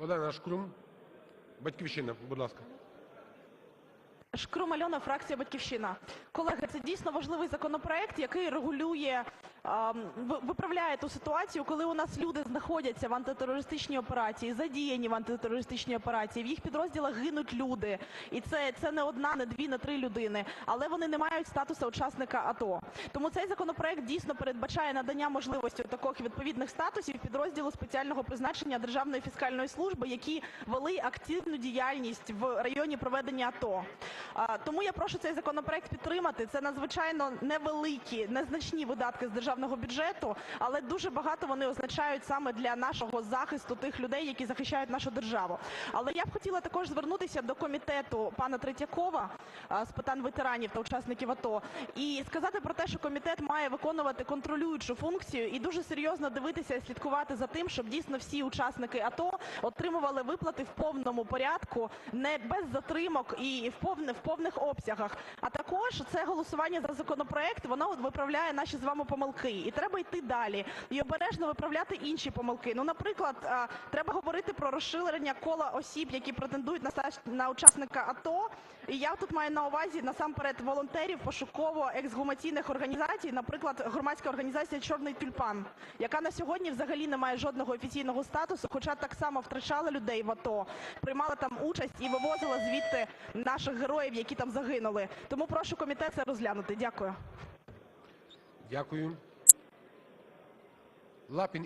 Олена Шкрум, "Батьківщина", будь ласка. Шкрум Альона, фракція "Батьківщина". Колеги, це дійсно важливий законопроект, який регулює, виправляє ту ситуацію, коли у нас люди знаходяться в антитерористичній операції, задіяні в антитерористичній операції, в їх підрозділах гинуть люди. І це, не одна, не дві, не три людини, але вони не мають статусу учасника АТО. Тому цей законопроект дійсно передбачає надання можливості таких відповідних статусів підрозділу спеціального призначення Державної фіскальної служби, які вели активну діяльність в районі проведення АТО. Тому я прошу цей законопроект підтримати. Це надзвичайно невеликі, незначні видатки з державного бюджету, але дуже багато вони означають саме для нашого захисту тих людей, які захищають нашу державу. Але я б хотіла також звернутися до комітету пана Третьякова з питань ветеранів та учасників АТО і сказати про те, що комітет має виконувати контролюючу функцію і дуже серйозно дивитися і слідкувати за тим, щоб дійсно всі учасники АТО отримували виплати в повному порядку, не без затримок і в повне в повних обсягах. А також це голосування за законопроект, воно виправляє наші з вами помилки, і треба йти далі і обережно виправляти інші помилки. Ну, наприклад, треба говорити про розширення кола осіб, які претендують на на учасника АТО. І я тут маю на увазі насамперед волонтерів пошуково-ексгумаційних організацій, наприклад, громадська організація Чорний тюльпан, яка на сьогодні взагалі не має жодного офіційного статусу, хоча так само втрачала людей в АТО, приймала там участь і вивозила звідти наших героїв, які там загинули. Тому прошу комітет це розглянути. Дякую. Дякую. Lapin